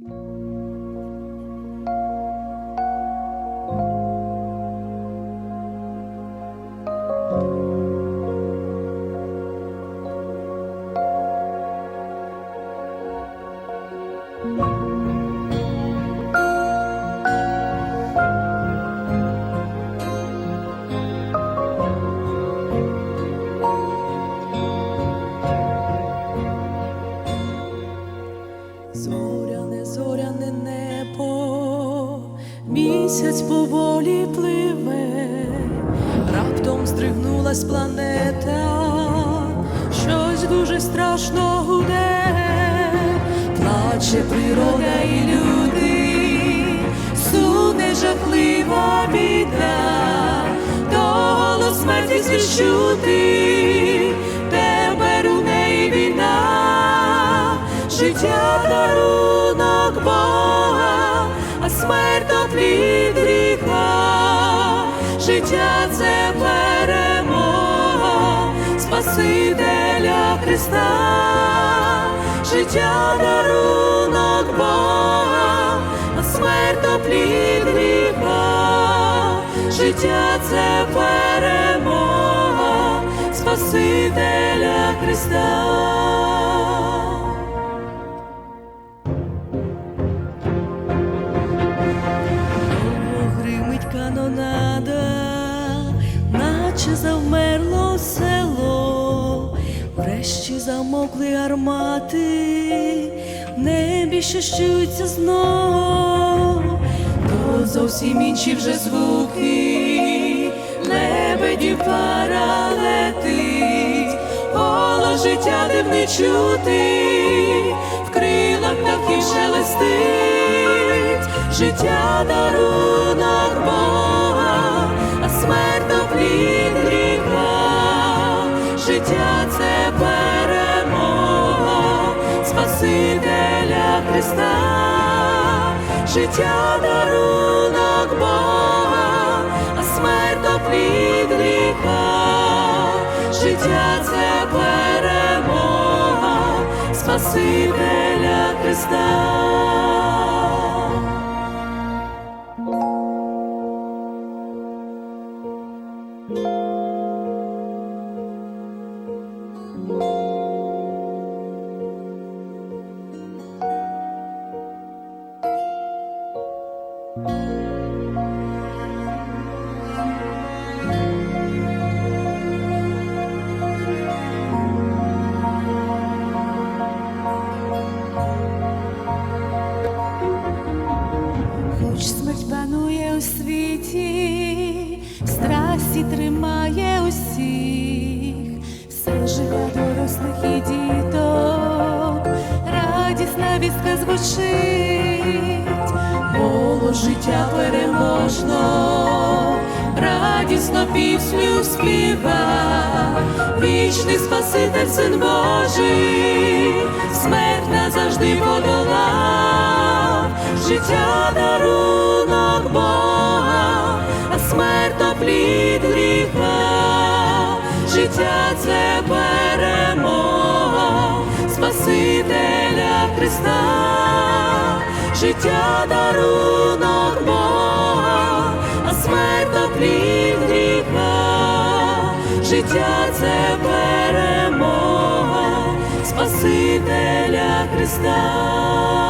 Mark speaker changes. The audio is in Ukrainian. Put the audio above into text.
Speaker 1: Зоряне, зоряне небо, місяць поволі пливе, раптом здригнулась планета, щось дуже страшно гуде, плаче природа і люди, суне жахлива біда, то голос смерті звіщути, плід гріха, життя це перемога, Спасителя Христа, життя дарунок Бога, а смерть плід гріха, життя це перемога, Спасителя Христа. Наче завмерло село, врешті замокли гармати, в небі що щуються знов, то зовсім інші вже звуки, лебедів пара летить, голос життя дивний чути, в крилах птахів шелестить, життя дарунок Бога, життя це перемога, Спасителя Христа, життя дарунок Бога, а смерть то плід гріха, життя це перемога, Спасителя Христа.
Speaker 2: Хоч смерть панує у світі, страсті тримає усіх, все дорослих і діток, радісна вістка звучить,
Speaker 1: Голос життя переможно, радісно пісню співа, вічний Спаситель Син Божий, смерть назавжди подолав, життя дарунок Бога, а смерть то плід гріха, життя це перемога, Спасителя Христа. Життя дарунок Бога, а смерть плід гріха, життя це перемога, Спасителя Христа.